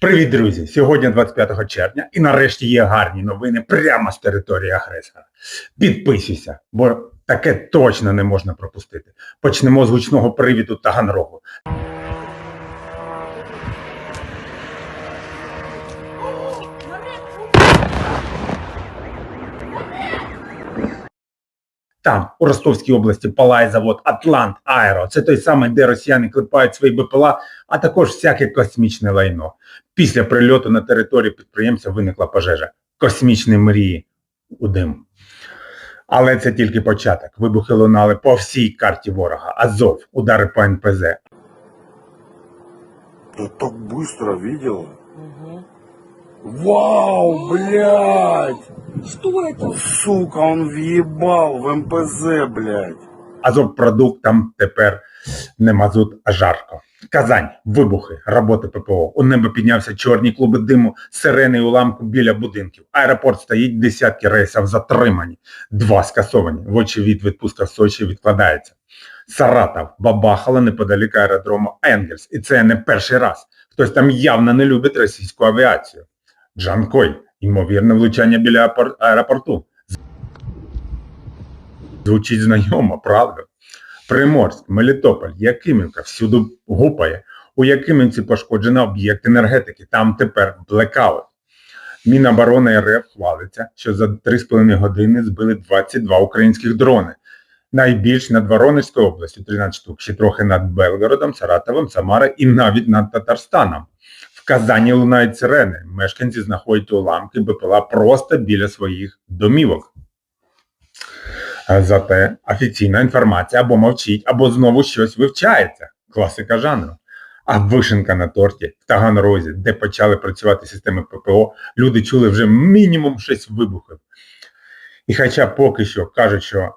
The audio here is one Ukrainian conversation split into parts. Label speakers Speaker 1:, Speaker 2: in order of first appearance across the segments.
Speaker 1: Привіт, друзі! Сьогодні 25 червня і нарешті є гарні новини прямо з території агресора. Підписуйся, бо таке точно не можна пропустити. Почнемо з гучного привіту Таганрогу. Там, у Ростовській області, палає завод Атлант Аеро. Це той самий, де росіяни клепають свої БПЛА, а також всяке космічне лайно. Після прильоту на території підприємця виникла пожежа. Космічні мрії у дим. Але це тільки початок. Вибухи лунали по всій карті ворога. Азов, удари по НПЗ.
Speaker 2: Да так быстро видела. Вау, блядь!
Speaker 3: Что это?
Speaker 2: Сука, он въебал в МПЗ, блядь.
Speaker 1: Азов продукт там тепер не мазут, а жарко. Казань, вибухи, роботи ППО. У небо піднявся чорні клуби диму, сирени і уламку біля будинків. Аеропорт стоїть, десятки рейсів затримані, два скасовані. Вочевидь, відпустка в Сочі відкладається. Саратов бабахало неподалік аеродрому Енгельс. І це не перший раз. Хтось там явно не любить російську авіацію. Джанкой, ймовірне влучання біля аеропорту. Звучить знайомо, правда? Приморськ, Мелітополь, Якимівка всюди гупає. У Якимівці пошкоджено об'єкт енергетики, там тепер блекаут. Міноборони РФ хвалиться, що за 3,5 години збили 22 українських дрони. Найбільш над Воронезькою областю 13 штук, ще трохи над Белгородом, Саратовом, Самара і навіть над Татарстаном. Казані лунають сирени. Мешканці знаходять уламки БПЛА просто біля своїх домівок. Зате офіційна інформація або мовчить, або знову щось вивчається. Класика жанру. А вишенка на торті в Таганрозі, де почали працювати системи ППО, люди чули вже мінімум 6 вибухів. І хоча поки що кажуть, що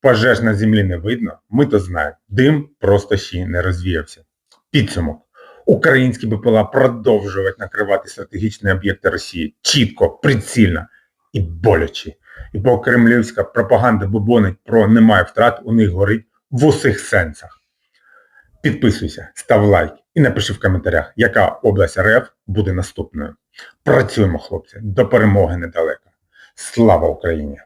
Speaker 1: пожеж на землі не видно, ми то знаємо, дим просто ще не розвіявся. Підсумок. Українські БПЛА продовжують накривати стратегічні об'єкти Росії чітко, прицільно і боляче. І бо кремлівська пропаганда бубонить про немає втрат, у них горить в усіх сенсах. Підписуйся, став лайк і напиши в коментарях, яка область РФ буде наступною. Працюємо, хлопці, до перемоги недалеко. Слава Україні!